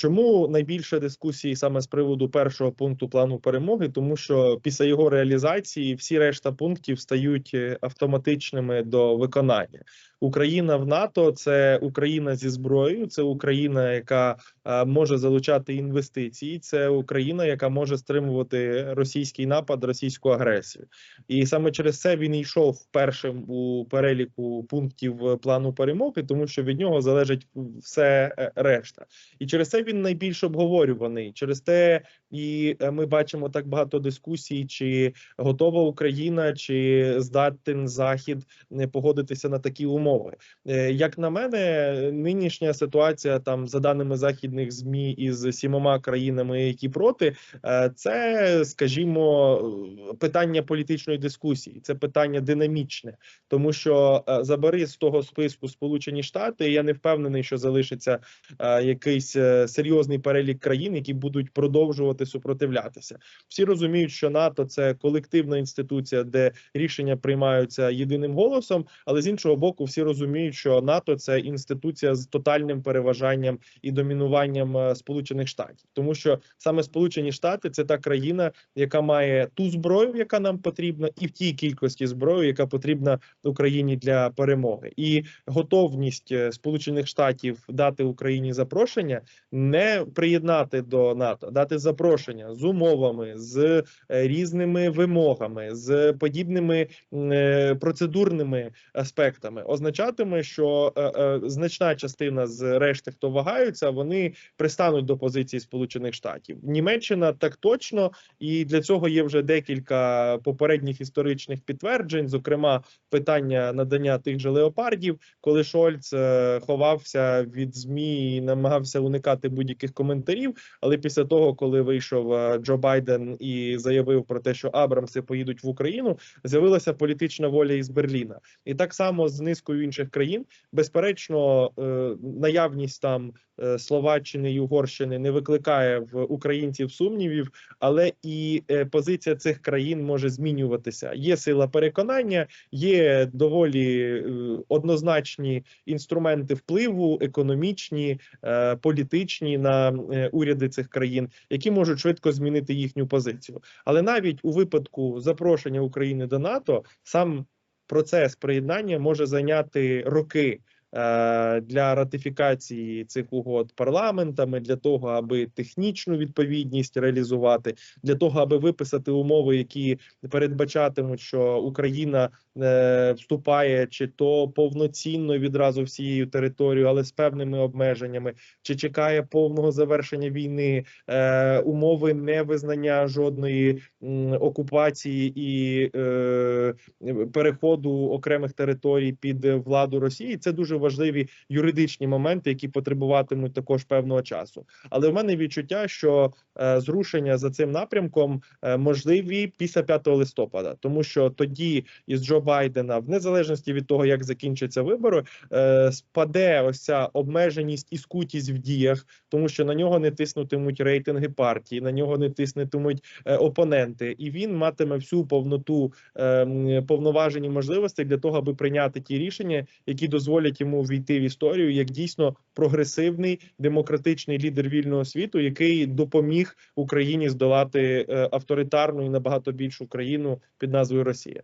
Чому найбільше дискусії саме з приводу першого пункту плану перемоги? Тому що після його реалізації всі решта пунктів стають е, автоматичними до виконання. Україна в НАТО це Україна зі зброєю, це Україна, яка е, може залучати інвестиції, це Україна, яка може стримувати російський напад, російську агресію. І саме через це він йшов першим у переліку пунктів е, плану перемоги, тому що від нього залежить все е, решта. І через це він найбільш обговорюваний. Через те і е, ми бачимо так багато дискусій, чи готова Україна, чи здатен Захід не погодитися на такі умови. Е, Як на мене, нинішня ситуація там за даними західних змі із сімома країнами, які проти, е, це скажімо питання політичної дискусії, це питання динамічне, тому що забери з того списку Сполучені Штати. Я не впевнений, що залишиться якийсь серйозний перелік країн, які будуть продовжувати супротивлятися. Всі розуміють, що НАТО це колективна інституція, де рішення приймаються єдиним голосом. Але з іншого боку, всі розуміють, що НАТО це інституція з тотальним переважанням і домінуванням е, Сполучених Штатів, тому що саме Сполучені Штати це та країна, яка має ту зброю, яка нам потрібна, і в тій кількості зброї, яка потрібна Україні для перемоги, і готовність е, Сполучених Штатів дати Україні запрошення, не приєднати до НАТО, дати запрошення з умовами, з е, різними вимогами, з подібними е, процедурними аспектами, означатиме, що е, значна частина з решти, хто вагаються, вони пристануть до позиції Сполучених Штатів. Німеччина так точно, і для цього є вже декілька попередніх історичних підтверджень, зокрема питання надання тих же леопардів, коли Шольц ховався від змі і намагався уникати будь-яких коментарів. Але після того, коли вийшов е, Джо Байден і заявив про те, що Абрамси поїдуть в Україну, з'явилася політична воля із Берліна, і так само з низкою інших країн, безперечно, е, наявність там е, Словаччини і Угорщини не викликає в українців сумнівів, але і позиція цих країн може змінюватися. Є сила переконання, є доволі однозначні інструменти впливу, економічні, політичні на уряди цих країн, які можуть швидко змінити їхню позицію. Але навіть у випадку запрошення України до НАТО сам процес приєднання може зайняти роки. Е, Для ратифікації цих угод парламентами для того, аби технічну відповідність реалізувати, для того, аби виписати умови, які передбачатимуть, що Україна е, вступає чи то повноцінно відразу всією територією, але з певними обмеженнями, чи чекає повного завершення війни, е, умови невизнання жодної окупації і переходу окремих територій під владу Росії. Це дуже важливі юридичні моменти, які потребуватимуть також певного часу. Але в мене відчуття, що е, зрушення за цим напрямком е, можливі після 5 листопада, тому що тоді із Джо Байдена, в незалежності від того, як закінчаться вибори, е, спаде ось ця обмеженість і скутість в діях, тому що на нього не тиснутимуть рейтинги партії, на нього не тиснутимуть е, опоненти, і він матиме всю повноту е, повноважень і можливостей для того, аби прийняти ті рішення, які дозволять йому війти в історію як дійсно прогресивний демократичний лідер вільного світу, який допоміг Україні здолати е, авторитарну і набагато більшу країну під назвою Росія.